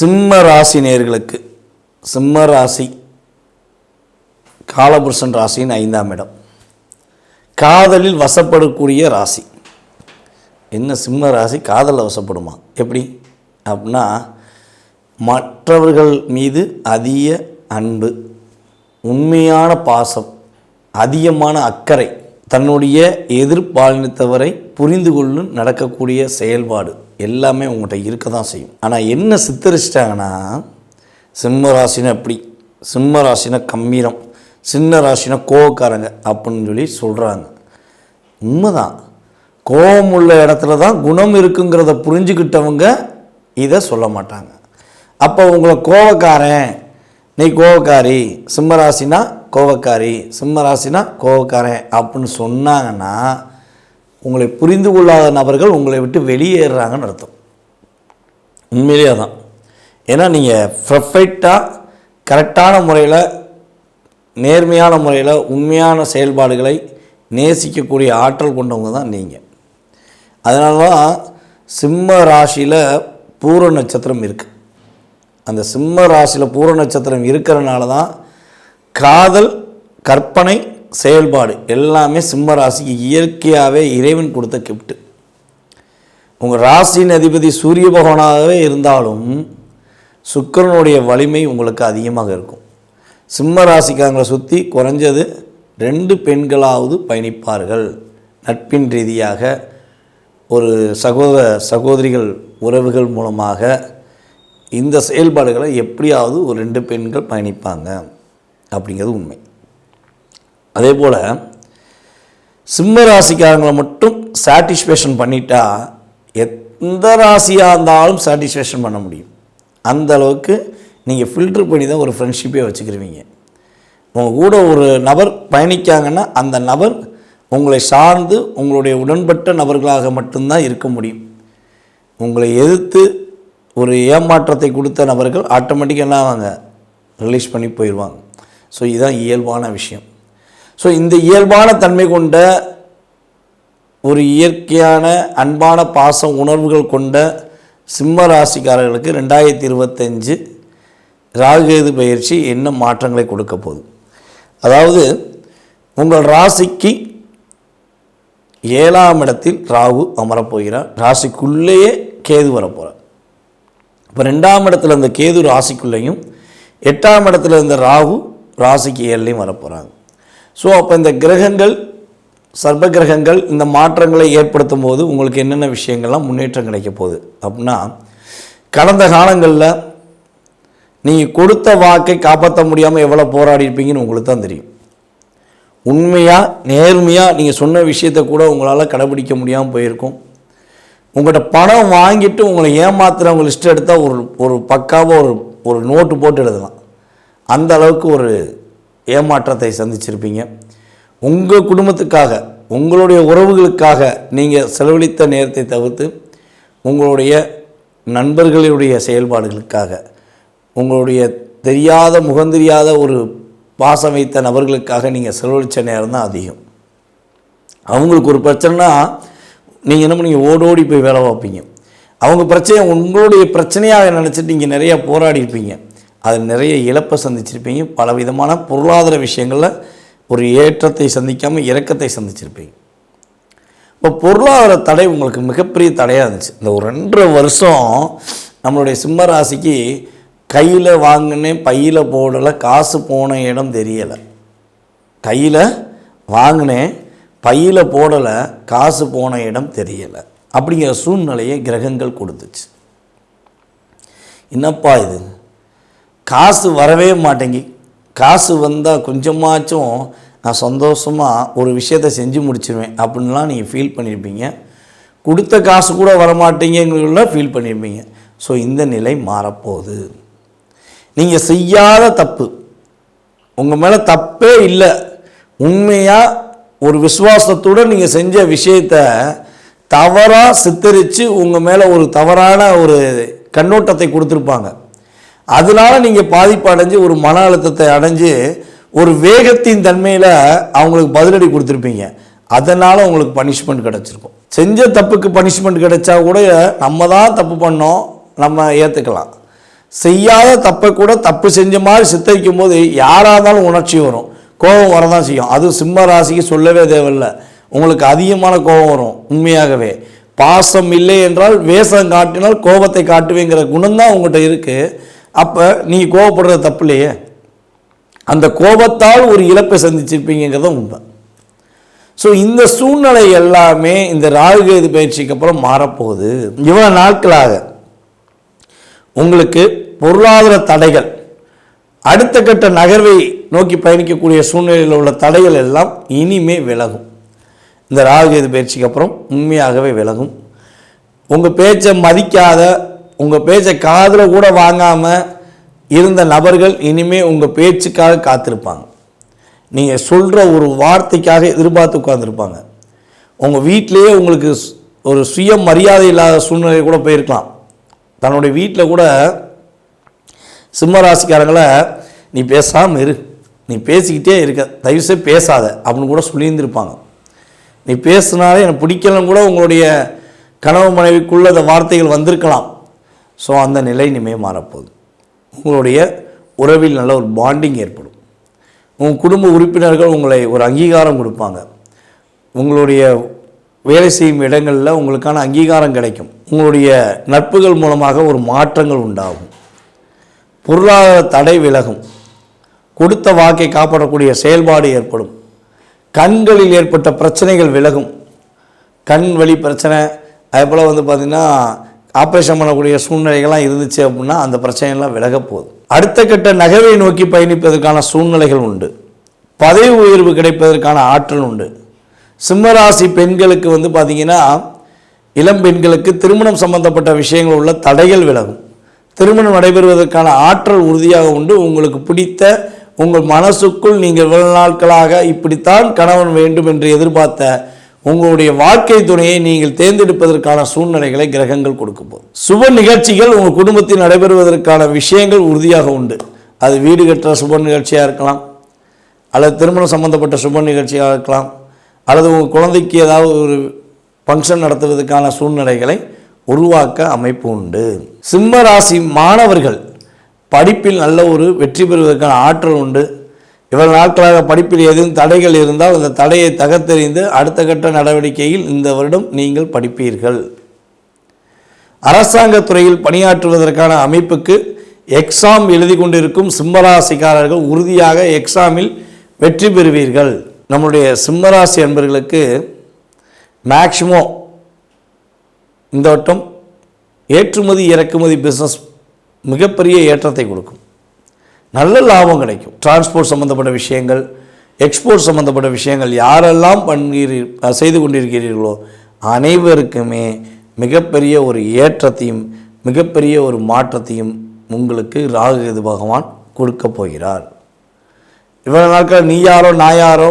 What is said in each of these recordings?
சிம்ம ராசி நேர்களுக்கு சிம்ம ராசி காலபுருஷன் ராசியின் ஐந்தாம் இடம். காதலில் வசப்படக்கூடிய ராசி. என்ன சிம்ம ராசி? காதலில் வசப்படுமா? எப்படி? அப்படின்னா மற்றவர்கள் மீது அதிக அன்பு உண்மையான பாசம் அதிகமான அக்கறை தன்னுடைய எதிர்பாலினத்தவரை புரிந்து கொள்ளும் நடக்கக்கூடிய செயல்பாடு. எல்லாமே உங்கள்கிட்ட இருக்க தான் செய்யும். ஆனால் என்ன சித்தரிச்சிட்டாங்கன்னா சிம்ம ராசினா எப்படி? சிம்ம ராசினா கம்மீரம் சின்ன ராசினா கோவக்காரங்க அப்படின்னு சொல்லி சொல்கிறாங்க உண்மைதான். கோபம் உள்ள இடத்துல தான் குணம் இருக்குங்கிறத புரிஞ்சுக்கிட்டவங்க இதை சொல்ல மாட்டாங்க. அப்போ உங்களை கோவக்காரன் நீ கோவக்காரி சிம்மராசினா கோவக்காரி சிம்மராசினா கோவக்காரன் அப்படின்னு சொன்னாங்கன்னா உங்களை புரிந்து கொள்ளாத நபர்கள் உங்களை விட்டு வெளியேறுறாங்கன்னு அர்த்தம். உண்மையிலேயே தான் ஏன்னா நீங்கள் பர்ஃபெக்டாக கரெக்டான முறையில் நேர்மையான முறையில் உண்மையான செயல்பாடுகளை நேசிக்கக்கூடிய ஆற்றல் கொண்டவங்க தான் நீங்கள் அதனால தான் சிம்ம ராசியில் பூர நட்சத்திரம் இருக்குது அந்த சிம்ம ராசியில் பூர நட்சத்திரம் இருக்கிறனால தான் காதல் கற்பனை செயல்பாடு எல்லாமே சிம்ம ராசிக்கு இயற்கையாகவே இறைவன் கொடுத்த கிஃப்ட்டு உங்கள் ராசியின் அதிபதி சூரிய பகவானாகவே இருந்தாலும் சுக்கிரனுடைய வலிமை உங்களுக்கு அதிகமாக இருக்கும். சிம்ம ராசிக்காரங்களை சுற்றி குறைஞ்சது ரெண்டு பெண்களாவது பயணிப்பார்கள். நட்பின் ரீதியாக ஒரு சகோதர சகோதரிகள் உறவுகள் மூலமாக இந்த செயல்பாடுகளை எப்படியாவது ஒரு ரெண்டு பெண்கள் பயணிப்பாங்க. அப்படிங்கிறது உண்மை. அதே போல் சிம்ம ராசிக்காரங்களை மட்டும் சாட்டிஸ்ஃபேக்ஷன் பண்ணிட்டா எந்த ராசியாக இருந்தாலும் சாட்டிஸ்ஃபேக்ஷன் பண்ண முடியும். அந்த அளவுக்கு நீங்கள் ஃபில்டர் பண்ணி தான் ஒரு ஃப்ரெண்ட்ஷிப்பே வச்சுக்கிருவீங்க. உங்கள் கூட ஒரு நபர் பயணிக்காங்கன்னா அந்த நபர் உங்களை சார்ந்து உங்களுடைய உடன்பட்ட நபர்களாக மட்டும்தான் இருக்க முடியும். உங்களை எதிர்த்து ஒரு ஏமாற்றத்தை கொடுத்த நபர்கள் ஆட்டோமேட்டிக்காக என்ன ஆவாங்க? ரிலீஸ் பண்ணி போயிடுவாங்க ஸோ இதுதான் இயல்பான விஷயம். ஸோ இந்த இயல்பான தன்மை கொண்ட ஒரு இயற்கையான அன்பான பாச உணர்வுகள் கொண்ட சிம்ம ராசிக்காரர்களுக்கு ரெண்டாயிரத்தி இருபத்தஞ்சு ராகுகேது பயிற்சி என்ன மாற்றங்களை கொடுக்க போகுது? அதாவது உங்கள் ராசிக்கு ஏழாம் இடத்தில் ராகு அமரப்போகிறார். ராசிக்குள்ளேயே கேது வரப்போகிறார் இப்போ ரெண்டாம் இடத்துல இந்த கேது ராசிக்குள்ளேயும் எட்டாம் இடத்துல இருந்த ராகு ராசிக்கு ஏழுலையும் வரப்போகிறாங்க ஸோ அப்போ இந்த கிரகங்கள் சர்ப கிரகங்கள் இந்த மாற்றங்களை ஏற்படுத்தும் போது உங்களுக்கு என்னென்ன விஷயங்கள்லாம் முன்னேற்றம் கிடைக்க போகுது? அப்படின்னா கடந்த காலங்களில் நீங்கள் கொடுத்த வாக்கை காப்பாற்ற முடியாமல் எவ்வளோ போராடி இருப்பீங்கன்னு உங்களுக்கு தான் தெரியும். உண்மையாக நேர்மையாக நீங்கள் சொன்ன விஷயத்தை கூட உங்களால் கடைபிடிக்க முடியாமல் போயிருக்கும். உங்கள்கிட்ட பணம் வாங்கிட்டு உங்களை ஏமாத்துறவங்க லிஸ்ட் எடுத்தால் ஒரு ஒரு பக்காவாக ஒரு ஒரு நோட்டு போட்டு எழுதலாம். அந்த அளவுக்கு ஒரு ஏமாற்றத்தை சந்திச்சிருப்பீங்க. உங்கள் குடும்பத்துக்காக உங்களுடைய உறவுகளுக்காக நீங்கள் செலவழித்த நேரத்தை தவிர்த்து உங்களுடைய நண்பர்களுடைய செயல்பாடுகளுக்காக உங்களுடைய தெரியாத முகந்தெரியாத ஒரு பாசம் வைத்த நபர்களுக்காக நீங்கள் செலவழித்த நேரம் தான் அதிகம். அவங்களுக்கு ஒரு பிரச்சனைனா நீங்கள் என்ன பண்ணுவீங்க? ஓடோடி போய் வேலை பார்ப்பீங்க. அவங்க பிரச்சனையை உங்களுடைய பிரச்சனையாக நினச்சிட்டு நீங்கள் நிறையா போராடி இருப்பீங்க அது நிறைய இழப்பை சந்திச்சிருப்பீங்க. பல விதமான பொருளாதார விஷயங்களில் ஒரு ஏற்றத்தை சந்திக்காமல் இறக்கத்தை சந்திச்சிருப்பீங்க. இப்போ பொருளாதார தடை உங்களுக்கு மிகப்பெரிய தடையாக இருந்துச்சு. இந்த ஒரு ரெண்டரை வருஷம் நம்மளுடைய சிம்ம ராசிக்கு கையில் வாங்கினேன் பையில் போடலை காசு போன இடம் தெரியலை. கையில் வாங்கினேன் பையில் போடலை காசு போன இடம் தெரியலை. அப்படிங்கிற சூழ்நிலையை கிரகங்கள் கொடுத்துச்சு. என்னப்பா இது? காசு வரவே மாட்டேங்கி. காசு வந்தால் கொஞ்சமாச்சும் நான் சந்தோஷமாக ஒரு விஷயத்தை செஞ்சு முடிச்சிருவேன் அப்படின்லாம் நீங்கள் ஃபீல் பண்ணியிருப்பீங்க கொடுத்த காசு கூட வரமாட்டேங்கிறதுல ஃபீல் பண்ணியிருப்பீங்க ஸோ இந்த நிலை மாறப்போகுது. நீங்கள் செய்யாத தப்பு உங்கள் மேலே தப்பே இல்லை. உண்மையாக ஒரு விசுவாசத்தோடு நீங்கள் செஞ்ச விஷயத்த தவறாக சித்தரித்து உங்கள் மேலே ஒரு தவறான ஒரு கண்ணோட்டத்தை கொடுத்துருப்பாங்க. அதனால நீங்கள் பாதிப்பு அடைஞ்சு ஒரு மன அழுத்தத்தை அடைஞ்சு ஒரு வேகத்தின் தன்மையில் அவங்களுக்கு பதிலடி கொடுத்துருப்பீங்க. அதனால் உங்களுக்கு பனிஷ்மெண்ட் கிடச்சிருக்கும். செஞ்ச தப்புக்கு பனிஷ்மெண்ட் கிடைச்சா கூட நம்ம தான் தப்பு பண்ணோம் நம்ம ஏற்றுக்கலாம் செய்யாத தப்பை கூட தப்பு செஞ்ச மாதிரி சித்தரிக்கும் போது யாராக இருந்தாலும் உணர்ச்சி வரும். கோபம் வரதான் செய்யும். அது சிம்ம ராசிக்கு சொல்லவே தேவையில்ல. உங்களுக்கு அதிகமான கோபம் வரும் உண்மையாகவே. பாசம் இல்லை என்றால் வேஷம் காட்டினால் கோபத்தை காட்டுவேங்கிற குணம்தான் உங்கள்கிட்ட இருக்குது அப்போ நீங்கள் கோவப்படுறது தப்பு இல்லையே அந்த கோபத்தால் ஒரு இழப்பை சந்திச்சிருப்பீங்கிறத உண்மை. ஸோ இந்த சூழ்நிலை எல்லாமே இந்த ராகுகேது பயிற்சிக்கு அப்புறம் மாறப்போகுது. இவ்வளோ நாட்களாக உங்களுக்கு பொருளாதார தடைகள் அடுத்த கட்ட நகர்வை நோக்கி பயணிக்கக்கூடிய சூழ்நிலையில் உள்ள தடைகள் எல்லாம் இனிமே விலகும். இந்த ராகுகேது பயிற்சிக்கு அப்புறம் உண்மையாகவே விலகும். உங்கள் பேச்சை மதிக்காத உங்கள் பேச்சை காதில் கூட வாங்காமல் இருந்த நபர்கள் இனிமே உங்கள் பேச்சுக்காக காத்திருப்பாங்க. நீங்கள் சொல்கிற ஒரு வார்த்தைக்காக எதிர்பார்த்து உட்காந்துருப்பாங்க உங்கள் வீட்டிலேயே உங்களுக்கு ஒரு சுய மரியாதை இல்லாத சூழ்நிலை கூட போயிருக்கலாம். தன்னுடைய வீட்டில் கூட சிம்மராசிக்காரங்களை நீ பேசாமல் இரு. நீ பேசிக்கிட்டே இருக்க. தயவுசெய்து பேசாத. அப்படின்னு கூட சொல்லியிருந்திருப்பாங்க. நீ பேசுனாலே எனக்கு பிடிக்கலன்னு கூட உங்களுடைய கனவு மனைவிக்குள்ள அந்த வார்த்தைகள் வந்திருக்கலாம். ஸோ அந்த நிலை இனிமே மாறப்போகுது. உங்களுடைய உறவில் நல்ல ஒரு பாண்டிங் ஏற்படும். உங்கள் குடும்ப உறுப்பினர்கள் உங்களை ஒரு அங்கீகாரம் கொடுப்பாங்க. உங்களுடைய வேலை செய்யும் இடங்களில் உங்களுக்கான அங்கீகாரம் கிடைக்கும். உங்களுடைய நட்புகள் மூலமாக ஒரு மாற்றங்கள் உண்டாகும். பொருளாதார தடை விலகும். கொடுத்த வாக்கை காப்பாற்றக்கூடிய செயல்பாடு ஏற்படும். கண்களில் ஏற்பட்ட பிரச்சனைகள் விலகும். கண் வலி பிரச்சனை அதே போல் வந்து பார்த்திங்கன்னா ஆப்ரேஷன் பண்ணக்கூடிய சூழ்நிலைகள்லாம் இருந்துச்சு அப்படின்னா அந்த பிரச்சனைகள்லாம் விலகப்போகுது அடுத்த கட்ட நகர்வை நோக்கி பயணிப்பதற்கான சூழ்நிலைகள் உண்டு. பதவி உயர்வு கிடைப்பதற்கான ஆற்றல் உண்டு. சிம்மராசி பெண்களுக்கு வந்து பார்த்திங்கன்னா இளம் பெண்களுக்கு திருமணம் சம்பந்தப்பட்ட விஷயங்கள் உள்ள தடைகள் விலகும். திருமணம் நடைபெறுவதற்கான ஆற்றல் உறுதியாக உண்டு. உங்களுக்கு பிடித்த உங்கள் மனசுக்குள் நீங்கள் இவ்வளவு நாட்களாக இப்படித்தான் கணவன் வேண்டும் என்று எதிர்பார்த்த உங்களுடைய வாழ்க்கை துணையை நீங்கள் தேர்ந்தெடுப்பதற்கான சூழ்நிலைகளை கிரகங்கள் கொடுக்கும் போகுது சுப நிகழ்ச்சிகள் உங்கள் குடும்பத்தில் நடைபெறுவதற்கான விஷயங்கள் உறுதியாக உண்டு. அது வீடு கட்டுற சுப நிகழ்ச்சியாக இருக்கலாம் அல்லது திருமணம் சம்பந்தப்பட்ட சுப நிகழ்ச்சியாக இருக்கலாம் அல்லது உங்கள் குழந்தைக்கு ஏதாவது ஒரு ஃபங்க்ஷன் நடத்துவதற்கான சூழ்நிலைகளை உருவாக்க அமைப்பு உண்டு. சிம்ம ராசி மாணவர்கள் படிப்பில் நல்ல ஒரு வெற்றி பெறுவதற்கான ஆற்றல் உண்டு. இவ்வளவு நாட்களாக படிப்பில் எதுவும் தடைகள் இருந்தால் அந்த தடையை தகர்த்தெறிந்து அடுத்த கட்ட நடவடிக்கையில் இந்த வருடம் நீங்கள் படிப்பீர்கள். அரசாங்கத் துறையில் பணியாற்றுவதற்கான அமைப்புக்கு எக்ஸாம் எழுதி கொண்டிருக்கும் சிம்மராசிக்காரர்கள் உறுதியாக எக்ஸாமில் வெற்றி பெறுவீர்கள். நம்முடைய சிம்மராசி அன்பர்களுக்கு மேக்சிமம் இந்த வட்டம் ஏற்றுமதி இறக்குமதி பிஸ்னஸ் மிகப்பெரிய ஏற்றத்தை கொடுக்கும். நல்ல லாபம் கிடைக்கும். டிரான்ஸ்போர்ட் சம்மந்தப்பட்ட விஷயங்கள் எக்ஸ்போர்ட் சம்மந்தப்பட்ட விஷயங்கள் யாரெல்லாம் பண்ணுகிறீர் செய்து கொண்டிருக்கிறீர்களோ அனைவருக்குமே மிகப்பெரிய ஒரு ஏற்றத்தையும் மிகப்பெரிய ஒரு மாற்றத்தையும் உங்களுக்கு ராகுகேது பகவான் கொடுக்க போகிறார். இவ்வளோ நாட்கள் நீ யாரோ நான் யாரோ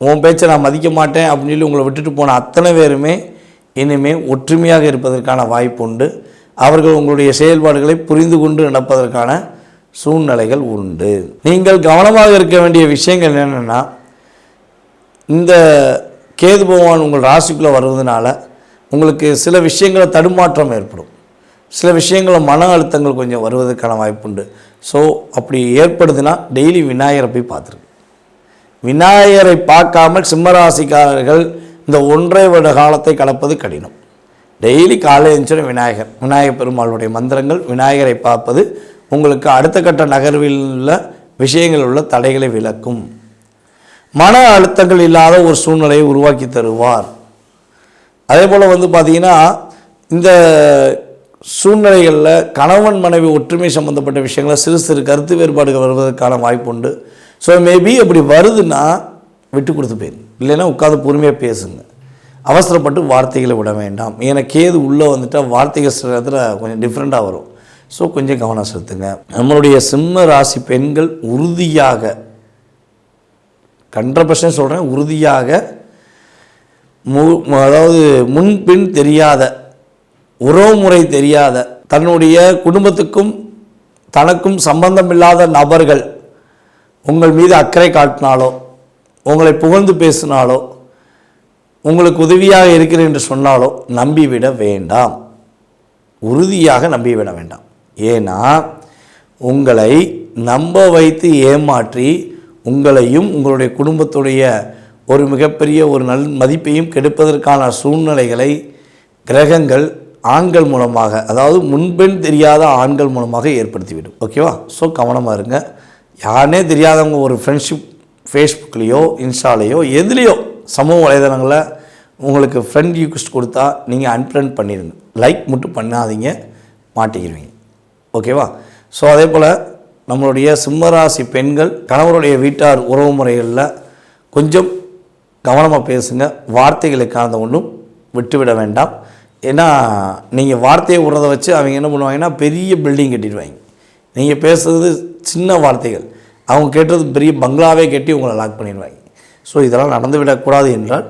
உன் பேச்சை நான் மதிக்க மாட்டேன் அப்படின்னு சொல்லி உங்களை விட்டுட்டு போன அத்தனை பேருமே இனிமே ஒற்றுமையாக இருப்பதற்கான வாய்ப்பு உண்டு. அவர்கள் உங்களுடைய செயல்பாடுகளை புரிந்து கொண்டு நடப்பதற்கான சூழ்நிலைகள் உண்டு. நீங்கள் கவனமாக இருக்க வேண்டிய விஷயங்கள் என்னென்னா இந்த கேது பகவான் உங்கள் ராசிக்குள்ளே வருவதனால உங்களுக்கு சில விஷயங்கள தடுமாற்றம் ஏற்படும். சில விஷயங்களை மன அழுத்தங்கள் கொஞ்சம் வருவதற்கான வாய்ப்புண்டு ஸோ அப்படி ஏற்படுதுன்னா டெய்லி விநாயகரை போய் பார்த்துருக்கு விநாயகரை பார்க்காமல் சிம்மராசிக்காரர்கள் இந்த ஒன்றை வருட காலத்தை கலப்பது கடினம். டெய்லி காலை எழுந்துச்சுன விநாயகர் விநாயகர் பெருமாளுடைய மந்திரங்கள் விநாயகரை பார்ப்பது உங்களுக்கு அடுத்த கட்ட நகர்வில் உள்ள விஷயங்கள் உள்ள தடைகளை விளக்கும் மன அழுத்தங்கள் இல்லாத ஒரு சூழ்நிலையை உருவாக்கி தருவார். அதே போல் வந்து பார்த்தீங்கன்னா இந்த சூழ்நிலைகளில் கணவன் மனைவி ஒற்றுமை சம்மந்தப்பட்ட விஷயங்களை சிறு சிறு கருத்து வேறுபாடுகள் வருவதற்கான வாய்ப்பு உண்டு ஸோ மேபி அப்படி வருதுன்னா விட்டு கொடுத்து போயிரு. இல்லைன்னா உட்காந்து பொறுமையாக பேசுங்க. அவசரப்பட்டு வார்த்தைகளை விட வேண்டாம். ஏன்னா கேது உள்ளே வந்துட்டால் வார்த்தைகள் சில இடத்துல கொஞ்சம் டிஃப்ரெண்ட்டாக வரும். ஸோ கொஞ்சம் கவனம் செலுத்துங்க. நம்மளுடைய சிம்ம ராசி பெண்கள் உறுதியாக ஹண்ட்ரட் பர்சன்ட் சொல்கிறேன் உறுதியாக மு அதாவது முன்பின் தெரியாத உறவுமுறை தெரியாத தன்னுடைய குடும்பத்துக்கும் தனக்கும் சம்பந்தமில்லாத நபர்கள் உங்கள் மீது அக்கறை காட்டினாலோ உங்களை புகழ்ந்து பேசினாலோ உங்களுக்கு உதவியாக இருக்கிறேன் என்று சொன்னாலோ நம்பிவிட வேண்டாம். உறுதியாக நம்பிவிட வேண்டாம். ஏன்னா உங்களை நம்ப வைத்து ஏமாற்றி உங்களையும் உங்களுடைய குடும்பத்துடைய ஒரு மிகப்பெரிய ஒரு நல் மதிப்பையும் கெடுப்பதற்கான சூழ்நிலைகளை கிரகங்கள் ஆண்கள் மூலமாக அதாவது முன்பெண் தெரியாத ஆண்கள் மூலமாக ஏற்படுத்திவிடும். ஓகேவா? ஸோ கவனமாக இருங்க. யாருனே தெரியாதவங்க ஒரு ஃப்ரெண்ட்ஷிப் ஃபேஸ்புக்லேயோ இன்ஸ்டாலேயோ எதுலேயோ சமூக வலைதளங்களில் உங்களுக்கு ஃப்ரெண்ட் ரிக்வஸ்ட் கொடுத்தா நீங்கள் அன்ஃப்ரெண்ட் பண்ணிடுங்க லைக் மட்டும் பண்ணாதீங்க மாட்டிக்கிடுவீங்க ஓகேவா? ஸோ அதே போல் நம்மளுடைய சிம்மராசி பெண்கள் கணவருடைய வீட்டார் உறவு முறைகளில் கொஞ்சம் கவனமாக பேசுங்க. வார்த்தைகளை காந்த ஒன்றும் விட்டுவிட வேண்டாம். ஏன்னா நீங்கள் வார்த்தையை விடுறத வச்சு அவங்க என்ன பண்ணுவாங்கன்னா பெரிய பில்டிங் கட்டிடுவாங்க. நீங்கள் பேசுறது சின்ன வார்த்தைகள். அவங்க கேட்டது பெரிய பங்களாவே கட்டி உங்களை லாக் பண்ணிடுவாங்க. ஸோ இதெல்லாம் நடந்து விடக்கூடாது என்றால்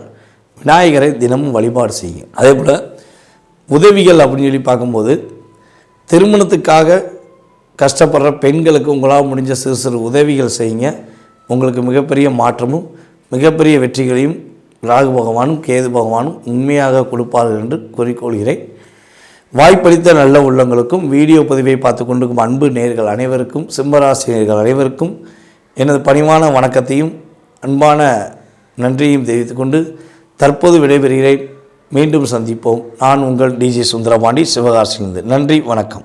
விநாயகரை தினமும் வழிபாடு செய்யுங்க. அதே போல் உதவிகள் அப்படின்னு சொல்லி பார்க்கும்போது திருமணத்துக்காக கஷ்டப்படுற பெண்களுக்கு உங்களால் முடிஞ்ச சிறு சிறு உதவிகள் செய்யுங்க. உங்களுக்கு மிகப்பெரிய மாற்றமும் மிகப்பெரிய வெற்றிகளையும் ராகு பகவானும் கேது பகவானும் உண்மையாக கொடுப்பார்கள் என்று கூறிக்கொள்கிறேன். வாய்ப்பளித்த நல்ல உள்ளங்களுக்கும் வீடியோ பதிவை பார்த்து கொண்டிருக்கும் அன்பு நேர்கள் அனைவருக்கும் சிம்மராசி நேர்கள் அனைவருக்கும் எனது பணிவான வணக்கத்தையும் அன்பான நன்றியையும் தெரிவித்துக்கொண்டு தற்போது விடைபெறுகிறேன். மீண்டும் சந்திப்போம். நான் உங்கள் டிஜே சுந்தரபாண்டி சிவகாசிலிருந்து நன்றி வணக்கம்.